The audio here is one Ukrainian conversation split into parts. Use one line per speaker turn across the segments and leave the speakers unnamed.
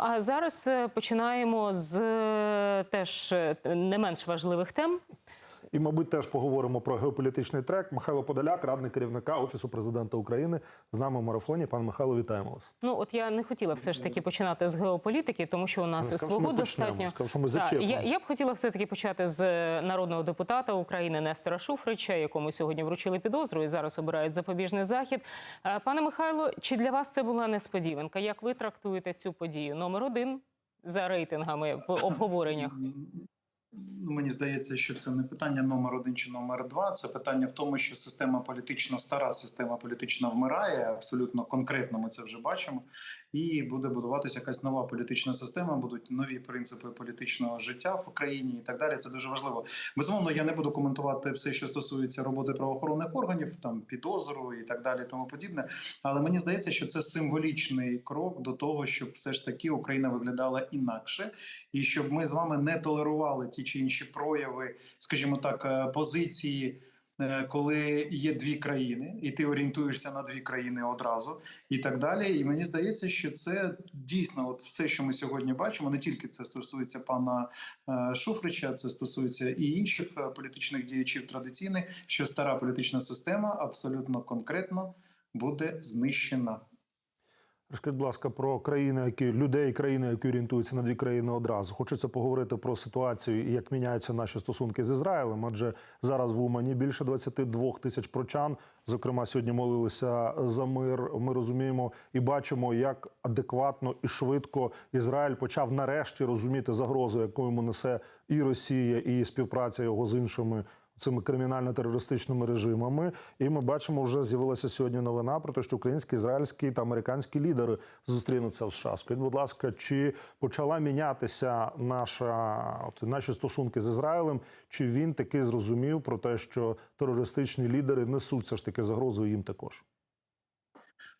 а зараз е, починаємо з е, теж е, не менш важливих тем.
І, мабуть, теж поговоримо про геополітичний трек. Михайло Подоляк, радник керівника Офісу президента України, з нами в марафоні. Пан Михайло, вітаємо вас.
Ну от я не хотіла все ж таки починати з геополітики, тому що у нас
сказав, що ми
достатньо.
сказав, що ми
Так, я, я б хотіла все таки почати з е, народного депутата України Нестора Шуфрича, якому сьогодні вручили підозру і зараз обирають запобіжний захід. Е, Пане Михайло, чи для вас це була несподіванка? Як ви трактуєте цю подію? Номер один за рейтингами в обговореннях.
Ну, Мені здається, що це не питання номер один чи номер два. Це питання в тому, що система політична, стара система політична вмирає. Абсолютно конкретно ми це вже бачимо. І буде будуватися якась нова політична система, будуть нові принципи політичного життя в Україні і так далі. Це дуже важливо. Безумовно, я не буду коментувати все, що стосується роботи правоохоронних органів, там підозру і так далі, тому подібне. Але мені здається, що це символічний крок до того, щоб все ж таки Україна виглядала інакше, і щоб ми з вами не толерували ті чи інші прояви, скажімо так, е, позиції. Е, Коли є дві країни, і ти орієнтуєшся на дві країни одразу, і так далі. І мені здається, що це дійсно, от все, що ми сьогодні бачимо, не тільки це стосується пана е, Шуфрича, це стосується і інших е, політичних діячів традиційних, що стара політична система абсолютно конкретно буде знищена.
Розкажіть, будь ласка, про країни, які людей, країни, які орієнтуються на дві країни одразу. Хочеться поговорити про ситуацію і як міняються наші стосунки з Ізраїлем. Адже зараз в Умані більше 22 тисяч прочан. Зокрема, сьогодні молилися за мир. Ми розуміємо і бачимо, як адекватно і швидко Ізраїль почав нарешті розуміти загрозу, яку йому несе і Росія, і співпраця його з іншими цими кримінально-терористичними режимами. І ми бачимо, вже з'явилася сьогодні новина про те, що українські, ізраїльські та американські лідери зустрінуться в США. Скажіть, будь ласка, чи почала мінятися наша наші стосунки з Ізраїлем? Чи він таки зрозумів про те, що терористичні лідери несуть все ж таки загрозу їм також?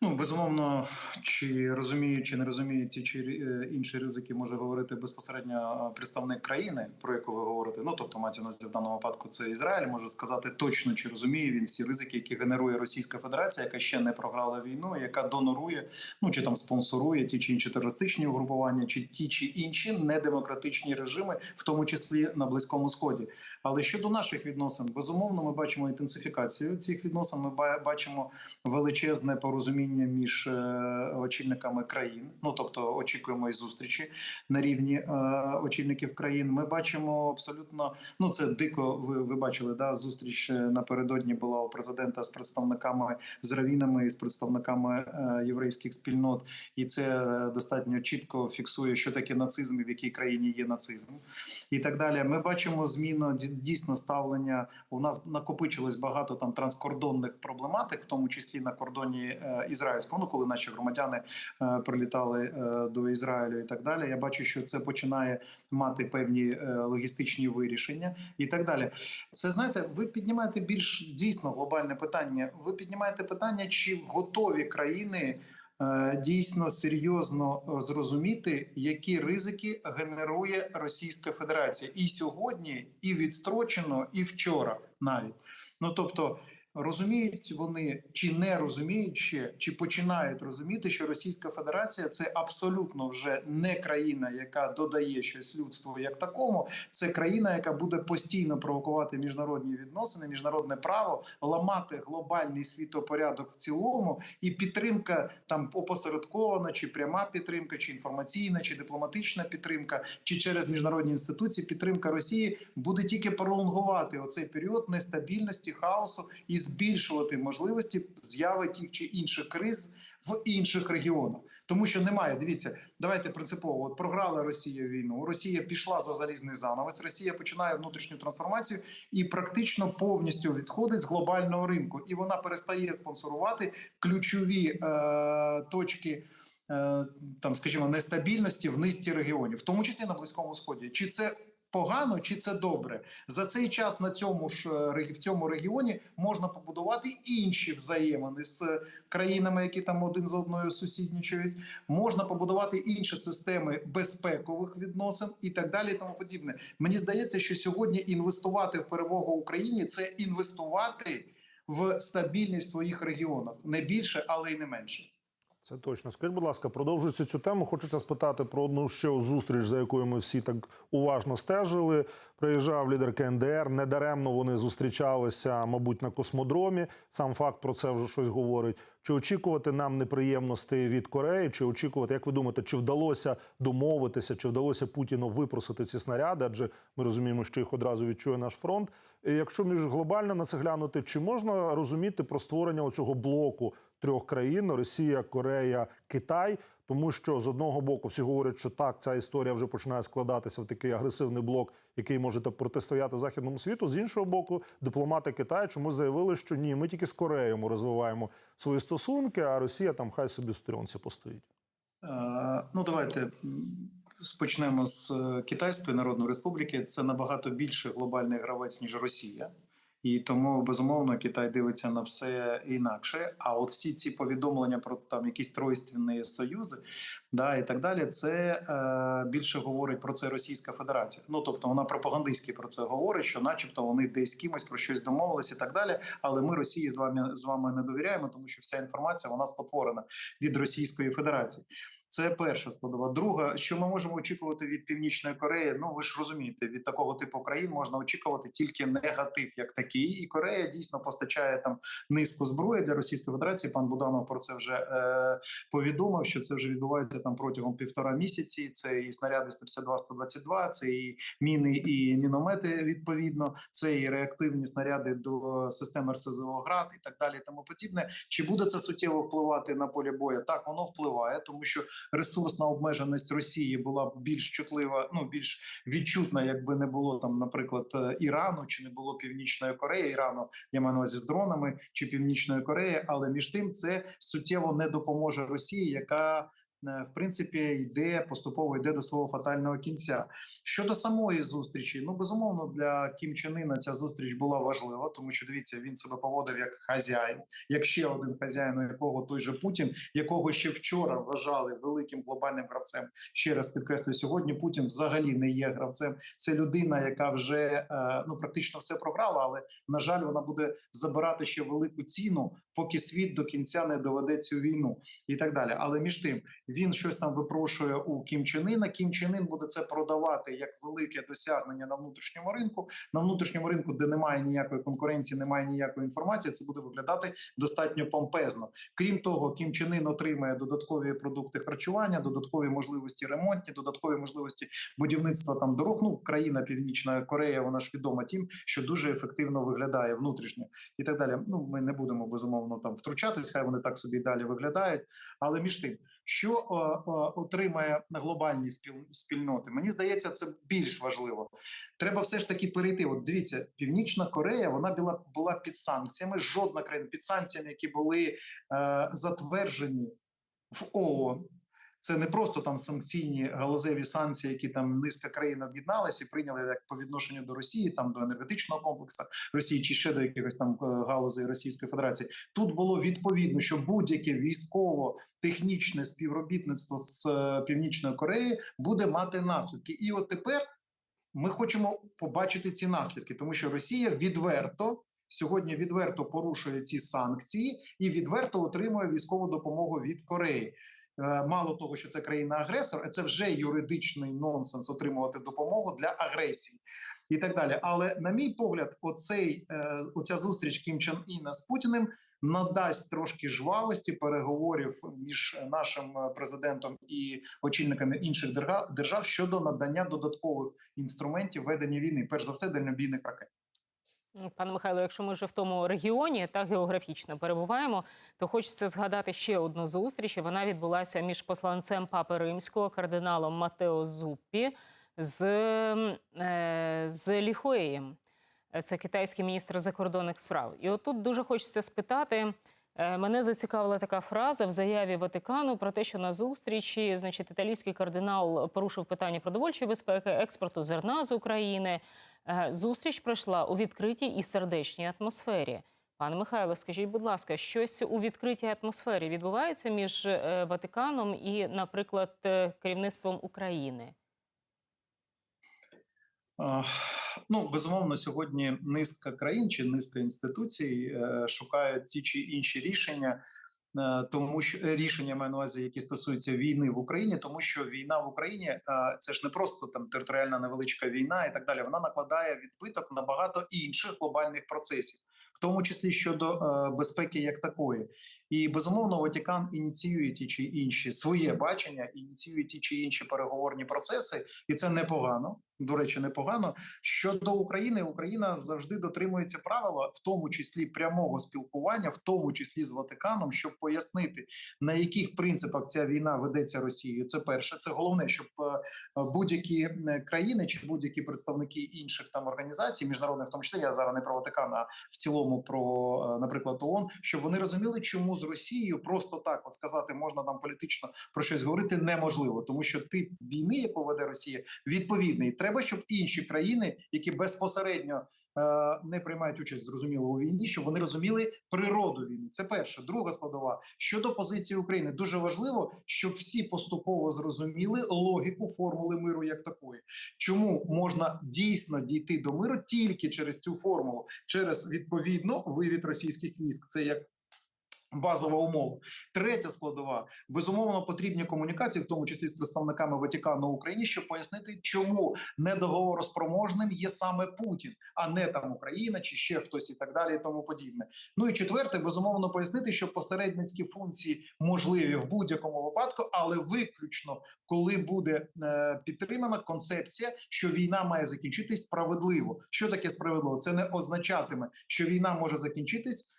Ну, безумовно, чи розуміють, чи не розуміють ті чи е, інші ризики, може говорити безпосередньо е, представник країни, про яку ви говорите. Ну тобто, мається на в даному випадку це Ізраїль. Може сказати точно, чи розуміє він всі ризики, які генерує Російська Федерація, яка ще не програла війну, яка донорує, ну чи там спонсорує ті чи інші терористичні угрупування, чи ті чи інші недемократичні режими, в тому числі на близькому сході. Але щодо наших відносин, безумовно, ми бачимо інтенсифікацію цих відносин. Ми ба- бачимо величезне порозуміння між е, очільниками країн. Ну тобто, очікуємо і зустрічі на рівні е, очільників країн. Ми бачимо абсолютно ну це дико. Ви, ви бачили да зустріч е, напередодні була у президента з представниками з равінами і з представниками єврейських спільнот, і це достатньо чітко фіксує, що таке нацизм і в якій країні є нацизм, і так далі. Ми бачимо зміну дійсно ставлення. У нас накопичилось багато там транскордонних проблематик, в тому числі на кордоні ізраїльського. Ну коли наші громадяни е, прилітали е, до Ізраїлю і так далі. Я бачу, що це починає мати певні е, логістичні вирішення і так далі. Це знаєте, ви піднімаєте більш дійсно глобальне питання. Ви піднімаєте питання, чи готові країни. Дійсно серйозно зрозуміти, які ризики генерує Російська Федерація і сьогодні, і відстрочено, і вчора навіть. Ну тобто, розуміють вони чи не розуміють ще, чи починають розуміти, що Російська Федерація це абсолютно вже не країна, яка додає щось людству як такому. Це країна, яка буде постійно провокувати міжнародні відносини, міжнародне право, ламати глобальний світопорядок в цілому, і підтримка там опосередкована, чи пряма підтримка, чи інформаційна, чи дипломатична підтримка, чи через міжнародні інституції підтримка Росії буде тільки пролонгувати оцей період нестабільності, хаосу і збільшувати можливості з'яви тих чи інших криз в інших регіонах. Тому що немає, дивіться, давайте принципово. От програла Росія війну. Росія пішла за залізний занавес. Росія починає внутрішню трансформацію і практично повністю відходить з глобального ринку, і вона перестає спонсорувати ключові е, точки. е, Там, скажімо, нестабільності в низці регіонів, в тому числі на близькому сході. Чи це погано, чи це добре? За цей час на цьому ж е, в цьому регіоні можна побудувати інші взаємини з е, країнами, які там один з одною сусіднічують. Можна побудувати інші системи безпекових відносин і так далі. Тому подібне. Мені здається, що сьогодні інвестувати в перемогу Україні це інвестувати в стабільність в своїх регіонах не більше, але й не менше.
Це точно. Скажіть, будь ласка, продовжуючи цю тему, хочеться спитати про одну ще зустріч, за якою ми всі так уважно стежили. Приїжджав лідер КНДР. Недаремно вони зустрічалися, мабуть, на космодромі. Сам факт про це вже щось говорить. Чи очікувати нам неприємностей від Кореї? Чи очікувати, як ви думаєте, чи вдалося домовитися, чи вдалося Путіну випросити ці снаряди? Адже ми розуміємо, що їх одразу відчує наш фронт. Якщо між глобально на це глянути, чи можна розуміти про створення оцього блоку трьох країн Росія, Корея, Китай? Тому що з одного боку всі говорять, що так, ця історія вже починає складатися в такий агресивний блок, який може протистояти західному світу. З іншого боку, дипломати Китаю чому заявили, що ні, ми тільки з Кореєю ми розвиваємо свої стосунки, а Росія там хай собі в сторінці постоїть.
Е, Ну, давайте спочнемо з е, Китайської Народної Республіки. Це набагато більше глобальний гравець, ніж Росія. І тому безумовно Китай дивиться на все інакше. А от всі ці повідомлення про там якісь тройственні союзи, да і так далі, це е, більше говорить про це Російська Федерація. Ну тобто вона пропагандистськи про це говорить, що, начебто, вони десь кимось про щось домовилися і так далі. Але ми Росії з вами з вами не довіряємо, тому що вся інформація вона спотворена від Російської Федерації. Це перша складова. Друга, що ми можемо очікувати від Північної Кореї? Ну ви ж розумієте, від такого типу країн можна очікувати тільки негатив, як такий. І Корея дійсно постачає там низку зброї для Російської Федерації. Пан Буданов про це вже е, повідомив. Що це вже відбувається там протягом півтора місяці. Це і снаряди 152-122, це і міни і міномети. Відповідно, це і реактивні снаряди до системи РСЗО ГРАД і так далі. Тому подібне. Чи буде це суттєво впливати на полі бою? Так воно впливає, тому що ресурсна обмеженість Росії була б більш чутлива, ну більш відчутна, якби не було там, наприклад, е, Ірану чи не було Північної Кореї. Ірану я маю на увазі з дронами чи Північної Кореї, але між тим це суттєво не допоможе Росії, яка в принципі йде поступово йде до свого фатального кінця. Щодо самої зустрічі, ну безумовно для Кім Чен ця зустріч була важлива, тому що дивіться, він себе поводив як хазяїн, як ще один хазяїн, у якого той же Путін, якого ще вчора вважали великим глобальним гравцем. Ще раз підкреслюю, сьогодні Путін взагалі не є гравцем. Це людина, яка вже е, ну практично все програла, але на жаль, вона буде забирати ще велику ціну, поки світ до кінця не доведе цю війну і так далі. Але між тим він щось там випрошує у Кім Чен Іна. Кім Чен Ін буде це продавати як велике досягнення на внутрішньому ринку. На внутрішньому ринку, де немає ніякої конкуренції, немає ніякої інформації. Це буде виглядати достатньо помпезно. Крім того, Кім Чен Ін отримає додаткові продукти харчування, додаткові можливості ремонтні, додаткові можливості будівництва там дорог. Ну країна Північна Корея, вона ж відома тим, що дуже ефективно виглядає внутрішньо і так далі. Ну ми не будемо безумовно там втручатись, хай вони так собі далі виглядають. Але між тим, що о, о, отримає глобальні спіл, спільноти, мені здається, це більш важливо. Треба все ж таки перейти. От дивіться, Північна Корея вона була була під санкціями. Жодна країна під санкціями, які були е, затверджені в ООН. Це не просто там санкційні галузеві санкції, які там низка країн об'єдналися і прийняли як по відношенню до Росії, там до енергетичного комплексу Росії чи ще до якихось там е, галузей Російської Федерації. Тут було відповідно, що будь-яке військово-технічне співробітництво з е, Північною Кореєю буде мати наслідки. І от тепер ми хочемо побачити ці наслідки, тому що Росія відверто. Сьогодні відверто порушує ці санкції і відверто отримує військову допомогу від Кореї. Е, Мало того, що це країна-агресор, це вже юридичний нонсенс отримувати допомогу для агресії і так далі. Але на мій погляд, оцей е, оця зустріч Кім Чен Іна з Путіним надасть трошки жвавості переговорів між нашим е, президентом і очільниками інших держав щодо надання додаткових інструментів ведення війни, перш за все дальнобійних ракет.
Пане Михайло, якщо ми вже в тому регіоні та географічно перебуваємо, то хочеться згадати ще одну зустріч. Вона відбулася між посланцем Папи Римського кардиналом Матео Зуппі з, е, з Ліхуеєм. Це китайський міністр закордонних справ. І отут дуже хочеться спитати. е, Мене зацікавила така фраза в заяві Ватикану про те, що на зустрічі, значить, італійський кардинал порушив питання продовольчої безпеки, експорту зерна з України. Е, Зустріч пройшла у відкритій і сердечній атмосфері. Пане Михайло, скажіть, будь ласка, щось у відкритій атмосфері відбувається між е, Ватиканом і, наприклад, е, керівництвом України?
Ну, безумовно, сьогодні низка країн чи низка інституцій шукають ті чи інші рішення тому що е, рішення маю на увазі, які стосуються війни в Україні, тому що війна в Україні е, це ж не просто там територіальна невеличка війна і так далі. Вона накладає відбиток на багато інших глобальних процесів, в тому числі щодо е, безпеки як такої. І безумовно, Ватикан ініціює ті чи інші своє бачення, ініціює ті чи інші переговорні процеси, і це непогано. До речі, непогано. Щодо України, Україна завжди дотримується правила, в тому числі прямого спілкування, в тому числі з Ватиканом, щоб пояснити на яких принципах ця війна ведеться Росією. Це перше, це головне, щоб е, будь-які е, країни чи будь-які представники інших там організацій, міжнародних, в тому числі я зараз не про Ватикан, а в цілому про, е, наприклад, ООН, щоб вони розуміли, чому з Росією просто так от сказати можна там політично про щось говорити неможливо, тому що тип війни, яку веде Росія, відповідний. Треба, щоб інші країни, які безпосередньо е, не приймають участь зрозуміло у війні, щоб вони розуміли природу війни. Це перше. Друга складова щодо позиції України. Дуже важливо, щоб всі поступово зрозуміли логіку формули миру як такої. Чому можна дійсно дійти до миру тільки через цю формулу, через відповідно вивід російських військ. Це як Базова умова. Третя складова безумовно потрібні комунікації, в тому числі з представниками Ватикану в Україні, щоб пояснити, чому недоговороспроможним є саме Путін, а не там Україна чи ще хтось і так далі, і тому подібне. Ну і четверте, безумовно пояснити, що посередницькі функції можливі в будь-якому випадку, але виключно коли буде е, підтримана концепція, що війна має закінчитись справедливо. Що таке справедливо? Це не означатиме, що війна може закінчитись.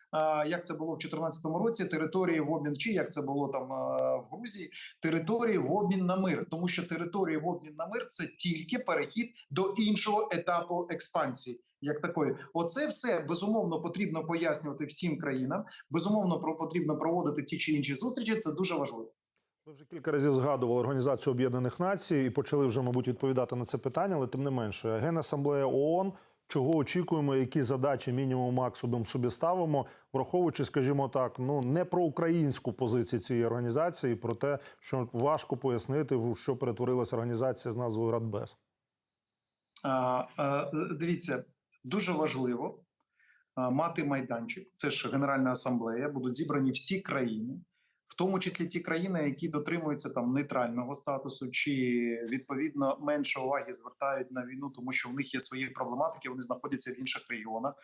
Як це було в 2014 році, території в обмін, чи як це було там в Грузії, території в обмін на мир, тому що території в обмін на мир це тільки перехід до іншого етапу експансії. Як такої, оце все безумовно потрібно пояснювати всім країнам. Безумовно, про потрібно проводити ті чи інші зустрічі. Це дуже важливо.
Ви вже кілька разів згадували Організацію Об'єднаних Націй і почали вже, мабуть, відповідати на це питання, але тим не менше, Генасамблея ООН. Чого очікуємо, які задачі мінімум максимум собі ставимо, враховуючи, скажімо так, ну не про українську позицію цієї організації, про те, що важко пояснити, в що перетворилася організація з назвою Радбез.
А, а, дивіться, дуже важливо мати майданчик. Це ж Генеральна асамблея, будуть зібрані всі країни, в тому числі ті країни, які дотримуються там нейтрального статусу, чи відповідно менше уваги звертають на війну, тому що в них є свої проблематики, вони знаходяться в інших регіонах.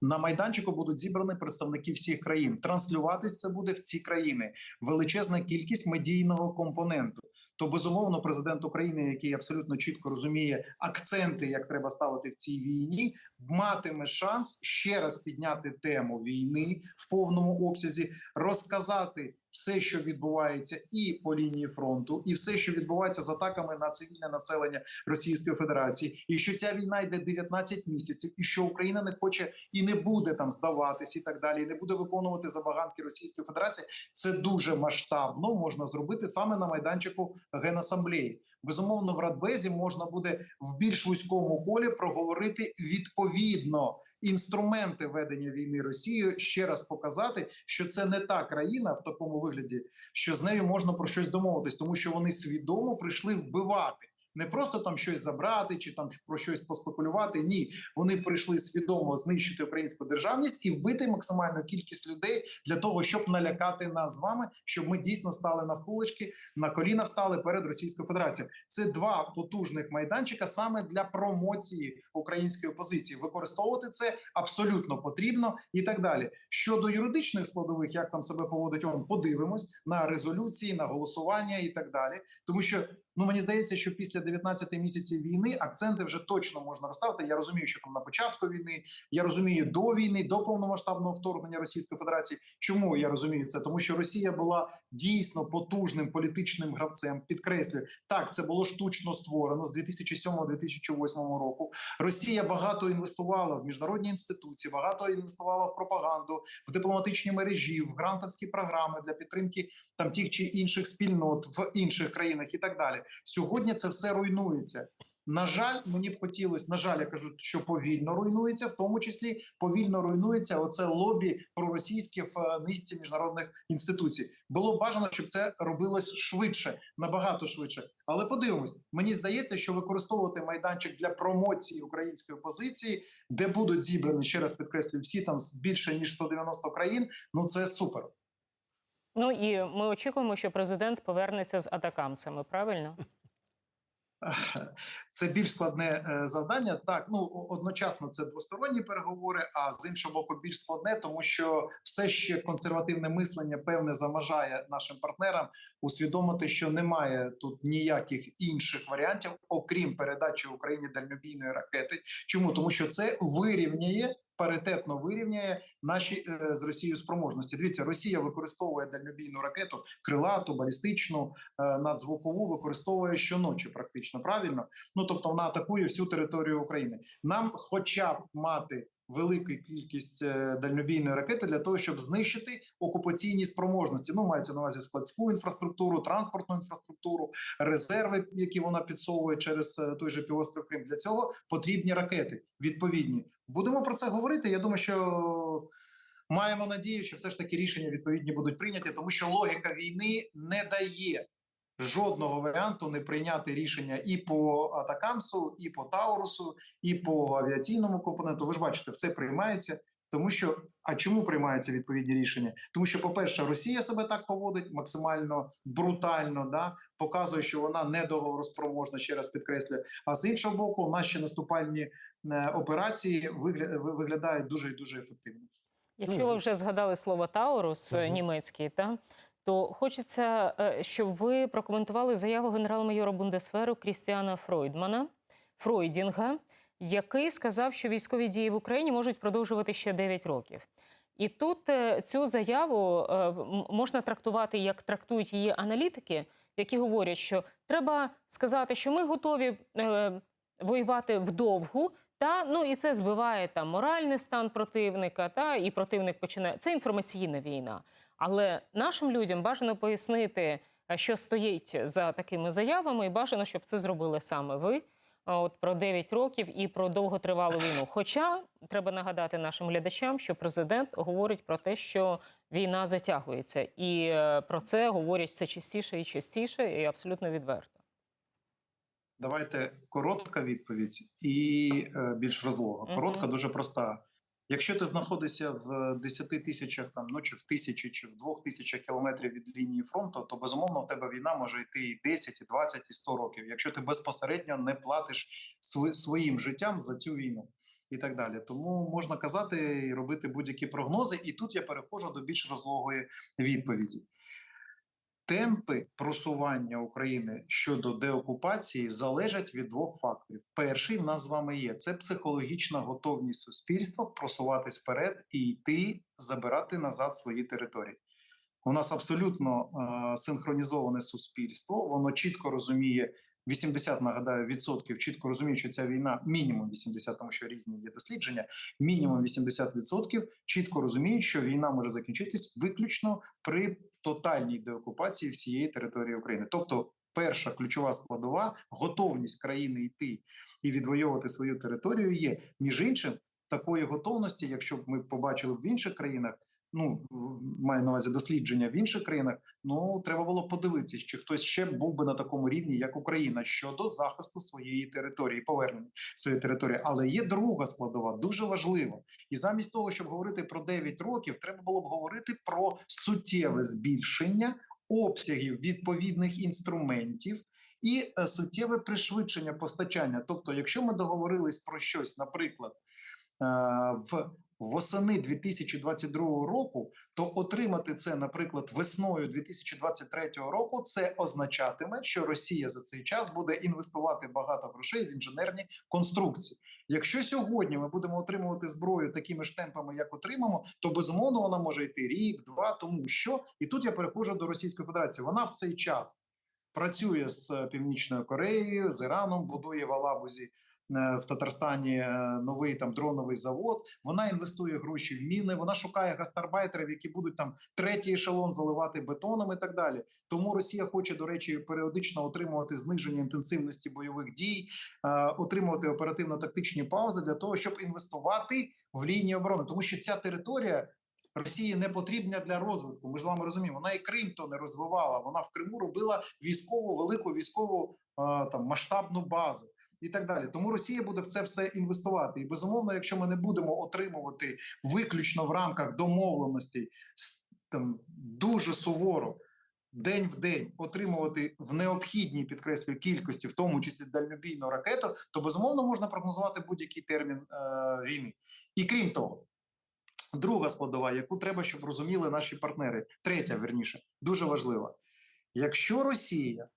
На майданчику будуть зібрані представники всіх країн. Транслюватись це буде в ці країни. Величезна кількість медійного компоненту. То безумовно, президент України, який абсолютно чітко розуміє акценти, як треба ставити в цій війні, матиме шанс ще раз підняти тему війни в повному обсязі, розказати все, що відбувається, і по лінії фронту, і все, що відбувається з атаками на цивільне населення Російської Федерації, і що ця війна йде 19 місяців, і що Україна не хоче і не буде там здаватись, і так далі, і не буде виконувати забаганки Російської Федерації. Це дуже масштабно можна зробити саме на майданчику Генасамблеї. Безумовно, в Радбезі можна буде в більш вузькому колі проговорити відповідно інструменти ведення війни Росією. Ще раз показати, що це не та країна в такому вигляді, що з нею можна про щось домовитись, тому що вони свідомо прийшли вбивати. Не просто там щось забрати чи там про щось поспекулювати. Ні, вони прийшли свідомо знищити українську державність і вбити максимальну кількість людей для того, щоб налякати нас з вами, щоб ми дійсно стали навколочки на коліна встали перед Російською Федерацією. Це два потужних майданчика саме для промоції української позиції. Використовувати це абсолютно потрібно і так далі. Щодо юридичних складових, як там себе поводить ООН, подивимось на резолюції, на голосування і так далі, тому що. Ну мені здається, що після 19 місяців війни акценти вже точно можна розставити. Я розумію, що там на початку війни, я розумію до війни, до повномасштабного вторгнення Російської Федерації. Чому я розумію це? Тому що Росія була дійсно потужним політичним гравцем. Підкреслюю, так це було штучно створено з 2007-2008 року. Росія багато інвестувала в міжнародні інституції, багато інвестувала в пропаганду, в дипломатичні мережі, в грантовські програми для підтримки там тих чи інших спільнот в інших країнах і так далі. Сьогодні це все руйнується. На жаль, мені б хотілося, на жаль, я кажу, що повільно руйнується, в тому числі повільно руйнується оце лобі проросійське в е, низці міжнародних інституцій. Було б бажано, щоб це робилось швидше, набагато швидше. Але подивимось, мені здається, що використовувати майданчик для промоції української позиції, де будуть зібрані ще раз підкреслюю, всі там більше ніж 190 країн. Ну це супер.
Ну і ми очікуємо, що президент повернеться з атакамсами. Правильно?
Це більш складне е, завдання. Так, ну одночасно це двосторонні переговори, а з іншого боку, більш складне, тому що все ще консервативне мислення певне заважає нашим партнерам усвідомити, що немає тут ніяких інших варіантів, окрім передачі Україні дальнобійної ракети. Чому тому, що це вирівняє паритетно вирівняє наші е, з Росією спроможності. Дивіться, Росія використовує дальнобійну ракету, крилату, балістичну, е, надзвукову використовує щоночі, практично правильно. Ну тобто вона атакує всю територію України. Нам, хоча б мати велику кількість е, дальнобійної ракети для того, щоб знищити окупаційні спроможності. Ну мається на увазі складську інфраструктуру, транспортну інфраструктуру, резерви, які вона підсовує через е, той же півострів Крим. Для цього потрібні ракети відповідні. Будемо про це говорити. Я думаю, що. Маємо надію, що все ж таки рішення відповідні будуть прийняті, тому що логіка війни не дає жодного варіанту не прийняти рішення і по Атакамсу, і по Таурусу, і по авіаційному компоненту. Ви ж бачите, все приймається. Тому що а чому приймаються відповідні рішення? Тому що, по-перше, Росія себе так поводить максимально брутально, да показує, що вона не договороспроможна, ще раз підкреслюю. А з іншого боку, наші наступальні е, операції вигля... виглядають дуже і дуже ефективно.
Якщо ви вже згадали слово Таурус німецький, та то хочеться, е, щоб ви прокоментували заяву генерал-майора Бундесферу Крістіана Фройдмана Фройдінга, який сказав, що військові дії в Україні можуть продовжувати ще 9 років. І тут е, цю заяву е, можна трактувати, як трактують її аналітики, які говорять, що треба сказати, що ми готові воювати вдовгу, та ну і це збиває там моральний стан противника, та і противник починає. Це інформаційна війна. Але нашим людям бажано пояснити, е, що стоїть за такими заявами, і бажано, щоб це зробили саме ви. От про 9 років і про довготривалу війну. Хоча треба нагадати нашим глядачам, що президент говорить про те, що війна затягується, і е, про це говорять все частіше і частіше, і абсолютно відверто.
Давайте коротка відповідь і е, більш розлога. Коротка дуже проста. Якщо ти знаходишся в 10 тисячах, там ну чи в тисячі, чи в двох тисячах кілометрів від лінії фронту, то безумовно в тебе війна може йти і 10, і 20, і 100 років, якщо ти безпосередньо не платиш своїм життям за цю війну. І так далі, тому можна казати і робити будь-які прогнози. І тут я переходжу до більш розлогої відповіді. Темпи просування України щодо деокупації залежать від двох факторів. Перший в нас з вами є це психологічна готовність суспільства просуватись вперед і йти забирати назад свої території. У нас абсолютно е, синхронізоване суспільство. Воно чітко розуміє 80, нагадаю, відсотків чітко розуміє, що ця війна мінімум 80, тому що різні є дослідження. Мінімум 80 відсотків чітко розуміють, що війна може закінчитись виключно при тотальній деокупації всієї території України. Тобто, перша ключова складова готовність країни йти і відвоювати свою територію є між іншим такої готовності, якщо б ми побачили в інших країнах. Ну маю на увазі дослідження в інших країнах. Ну треба було подивитись, чи хтось ще був би на такому рівні, як Україна, щодо захисту своєї території, повернення своєї території. Але є друга складова, дуже важлива. І замість того, щоб говорити про 9 років, треба було б говорити про суттєве збільшення обсягів відповідних інструментів. І е, суттєве пришвидшення постачання. Тобто, якщо ми договорились про щось, наприклад, е, в восени 2022 року, то отримати це, наприклад, весною 2023 року, це означатиме, що Росія за цей час буде інвестувати багато грошей в інженерні конструкції. Якщо сьогодні ми будемо отримувати зброю такими ж темпами, як отримаємо, то безумовно вона може йти рік, два, тому що і тут я переходжу до Російської Федерації. Вона в цей час працює з е, Північною Кореєю, з Іраном, будує в Алабузі в Татарстані е, новий там дроновий завод. Вона інвестує гроші в міни. Вона шукає гастарбайтерів, які будуть там третій ешелон заливати бетоном і так далі. Тому Росія хоче, до речі, періодично отримувати зниження інтенсивності бойових дій, е, отримувати оперативно-тактичні паузи для того, щоб інвестувати в лінії оборони, тому що ця територія. Росії не потрібна для розвитку. Ми ж з вами розуміємо. Вона і Крим то не розвивала. Вона в Криму робила військову велику військову е, там масштабну базу і так далі. Тому Росія буде в це все інвестувати. І безумовно, якщо ми не будемо отримувати виключно в рамках домовленостей там дуже суворо день в день отримувати в необхідній підкреслюю кількості, в тому числі дальнобійну ракету, то безумовно можна прогнозувати будь-який термін е, війни. І крім того, друга складова, яку треба, щоб розуміли наші партнери, третя верніше, дуже важлива. Якщо Росія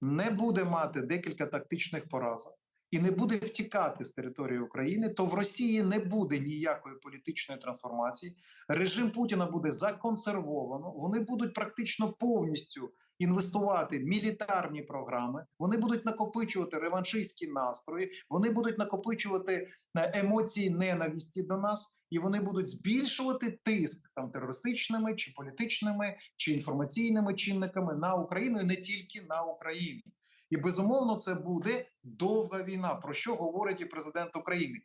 не буде мати декілька тактичних поразок і не буде втікати з території України, то в Росії не буде ніякої політичної трансформації. Режим Путіна буде законсервовано. Вони будуть практично повністю інвестувати мілітарні програми. Вони будуть накопичувати реваншистські настрої. Вони будуть накопичувати е, емоції ненависті до нас. І вони будуть збільшувати тиск там терористичними чи політичними чи інформаційними чинниками на Україну і не тільки на Україну. І безумовно це буде довга війна. Про що говорить і президент України?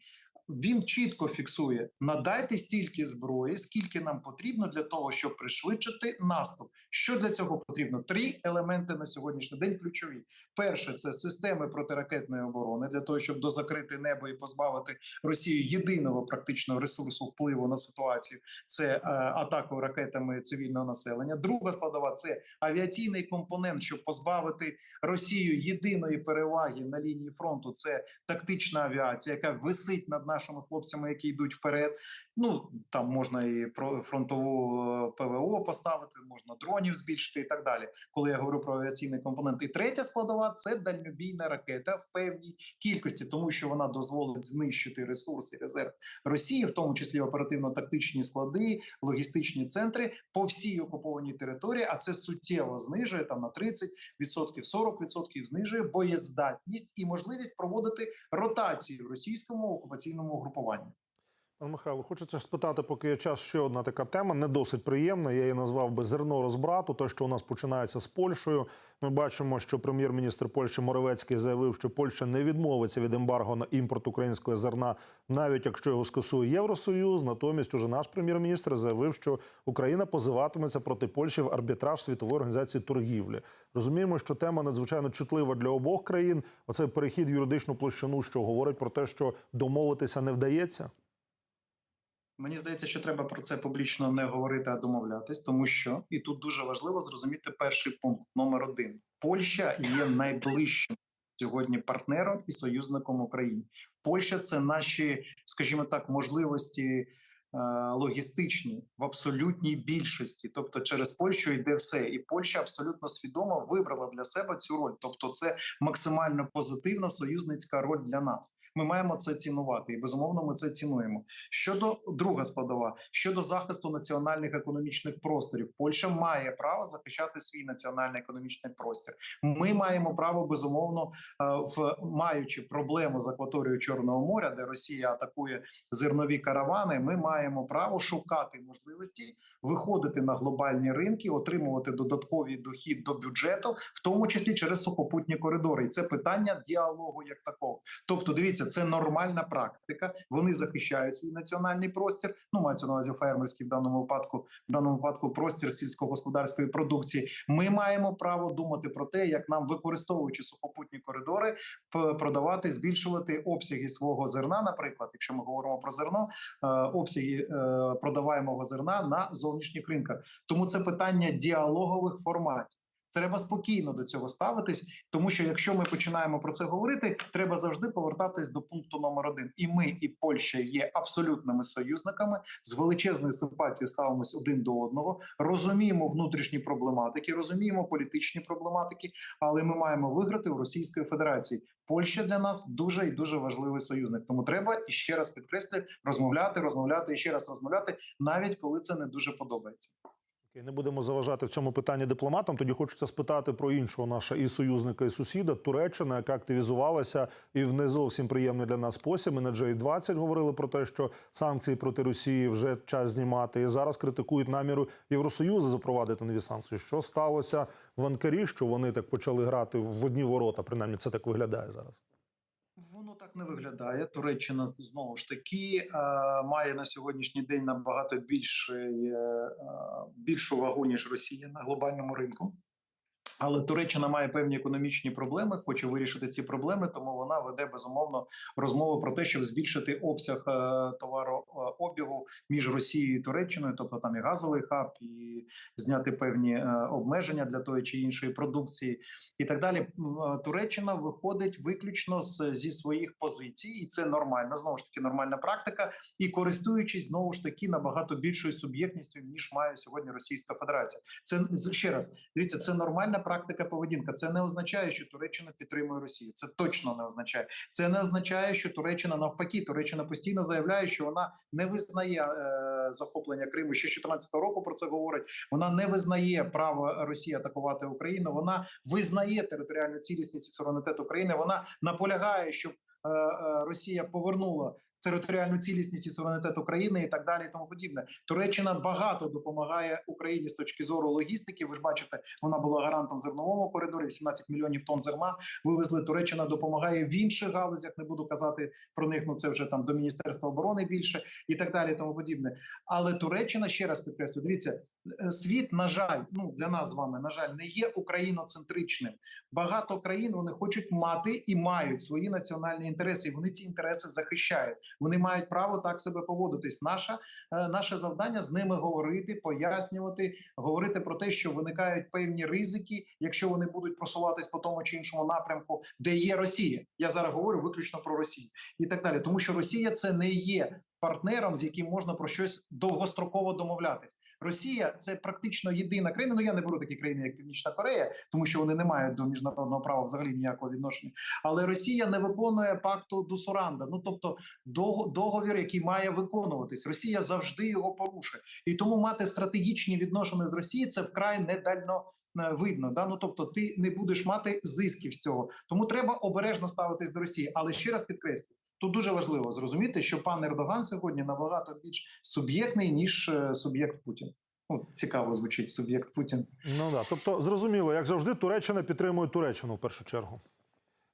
Він чітко фіксує: надайте стільки зброї, скільки нам потрібно для того, щоб пришвидшити наступ. Що для цього потрібно? Три елементи на сьогоднішній день ключові. Перше це системи протиракетної оборони для того, щоб дозакрити небо і позбавити Росію єдиного практичного ресурсу впливу на ситуацію. Це е, атаку ракетами цивільного населення. Друга складова це авіаційний компонент, щоб позбавити Росію єдиної переваги на лінії фронту. Це тактична авіація, яка висить над нашими хлопцями, які йдуть вперед. Ну там можна і про фронтову е, ПВО поставити, можна дронів збільшити і так далі. Коли я говорю про авіаційний компонент, і третя складова це дальнобійна ракета в певній кількості, тому що вона дозволить знищити ресурси резерв Росії, в тому числі оперативно-тактичні склади, логістичні центри по всій окупованій території. А це суттєво знижує там на 30%, 40% знижує боєздатність і можливість проводити ротації в російському окупаційному групуванні.
Пане Михайло, хочеться спитати, поки є час, ще одна така тема, не досить приємна. Я її назвав би зерно розбрату. Те, що у нас починається з Польщею. Ми бачимо, що прем'єр-міністр Польщі Моровецький заявив, що Польща не відмовиться від ембарго на імпорт українського зерна, навіть якщо його скасує Євросоюз. Натомість, уже наш прем'єр-міністр заявив, що Україна позиватиметься проти Польщі в арбітраж світової організації торгівлі. Розуміємо, що тема надзвичайно чутлива для обох країн. Оцей перехід в юридичну площину, що говорить про те, що домовитися не вдається.
Мені здається, що треба про це публічно не говорити, а домовлятись, тому що і тут дуже важливо зрозуміти перший пункт номер один: Польща є найближчим сьогодні партнером і союзником України. Польща це наші, скажімо так, можливості е, логістичні в абсолютній більшості. Тобто, через Польщу йде все, і Польща абсолютно свідомо вибрала для себе цю роль. Тобто, це максимально позитивна союзницька роль для нас. Ми маємо це цінувати, і безумовно ми це цінуємо. Щодо друга складова щодо захисту національних економічних просторів, Польща має право захищати свій національний економічний простір. Ми маємо право безумовно, е, в маючи проблему з акваторією Чорного моря, де Росія атакує зернові каравани. Ми маємо право шукати можливості виходити на глобальні ринки, отримувати додатковий дохід до бюджету, в тому числі через сухопутні коридори. І це питання діалогу як такого. Тобто, дивіться, це нормальна практика. Вони захищають свій національний простір. Ну мається на увазі фермерський в даному випадку, в даному випадку простір сільськогосподарської продукції. Ми маємо право думати про те, як нам використовуючи сухопутні коридори, продавати, збільшувати обсяги свого зерна. Наприклад, якщо ми говоримо про зерно, е, обсяги е, продаваємого зерна на зовнішніх ринках. Тому це питання діалогових форматів. Треба спокійно до цього ставитись, тому що якщо ми починаємо про це говорити, треба завжди повертатись до пункту номер один. І ми, і Польща є абсолютними союзниками з величезною симпатією ставимось один до одного, розуміємо внутрішні проблематики, розуміємо політичні проблематики, але ми маємо виграти у Російської Федерації. Польща для нас дуже і дуже важливий союзник. Тому треба і ще раз підкреслюю, розмовляти, розмовляти і ще раз розмовляти, навіть коли це не дуже подобається.
Не будемо заважати в цьому питанні дипломатам. Тоді хочеться спитати про іншого нашого і союзника, і сусіда Туреччина, яка активізувалася і в не зовсім приємний для нас спосіб. Ми на J20 говорили про те, що санкції проти Росії вже час знімати. І зараз критикують наміру Євросоюзу запровадити нові санкції. Що сталося в Анкарі? Що вони так почали грати в одні ворота? Принаймні, це так виглядає зараз.
Так не виглядає. Туреччина знову ж таки е, має на сьогоднішній день набагато більше, е, більшу вагу ніж Росія на глобальному ринку. Але Туреччина має певні економічні проблеми, хоче вирішити ці проблеми, тому вона веде безумовно розмову про те, щоб збільшити обсяг е, товарообігу між Росією і Туреччиною, тобто там і газовий хаб, і зняти певні е, обмеження для тої чи іншої продукції, і так далі. Е, Туреччина виходить виключно з, зі своїх позицій, і це нормально. Знову ж таки, нормальна практика, і користуючись знову ж таки набагато більшою суб'єктністю ніж має сьогодні Російська Федерація. Це ще раз дивіться, це нормальна практика поведінка. Це не означає, що Туреччина підтримує Росію. Це точно не означає. Це не означає, що Туреччина навпаки. Туреччина постійно заявляє, що вона не визнає е, захоплення Криму. Ще з 14 року про це говорить. Вона не визнає право Росії атакувати Україну. Вона визнає територіальну цілісність і суверенітет України. Вона наполягає, щоб е, е, Росія повернула. Територіальну цілісність і суверенітет України і так далі, і тому подібне. Туреччина багато допомагає Україні з точки зору логістики. Ви ж бачите, вона була гарантом в зерновому коридорі. 18 мільйонів тонн зерна вивезли. Туреччина допомагає в інших галузях. Не буду казати про них. Ну це вже там до міністерства оборони більше і так далі. і Тому подібне. Але Туреччина ще раз підкреслю, дивіться, е, світ, на жаль, ну для нас з вами, на жаль, не є україноцентричним. Багато країн вони хочуть мати і мають свої національні інтереси. І вони ці інтереси захищають. Вони мають право так себе поводитись. Наша е, наше завдання з ними говорити, пояснювати, говорити про те, що виникають певні ризики, якщо вони будуть просуватись по тому чи іншому напрямку, де є Росія. Я зараз говорю виключно про Росію і так далі, тому що Росія це не є партнером, з яким можна про щось довгостроково домовлятись. Росія це практично єдина країна. Ну я не беру такі країни, як Північна Корея, тому що вони не мають до міжнародного права взагалі ніякого відношення. Але Росія не виконує пакту Дусуранда. Ну тобто до- договір, який має виконуватись. Росія завжди його порушує, і тому мати стратегічні відношення з Росією це вкрай недально. е, Видно, да ну тобто ти не будеш мати зисків з цього, тому треба обережно ставитись до Росії. Але ще раз підкреслю, тут дуже важливо зрозуміти, що пан Ердоган сьогодні набагато більш суб'єктний ніж е, суб'єкт Путін. Ну цікаво звучить суб'єкт Путін.
Ну да, тобто зрозуміло, як завжди, Туреччина підтримує Туреччину в першу чергу.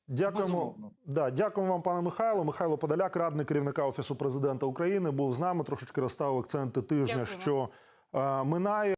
Дякуємо. Да, дякуємо вам, пане Михайло. Михайло Подоляк, радник керівника офісу президента України, був з нами. Трошечки розставив акценти тижня,
Дякуємо.
що е, минає.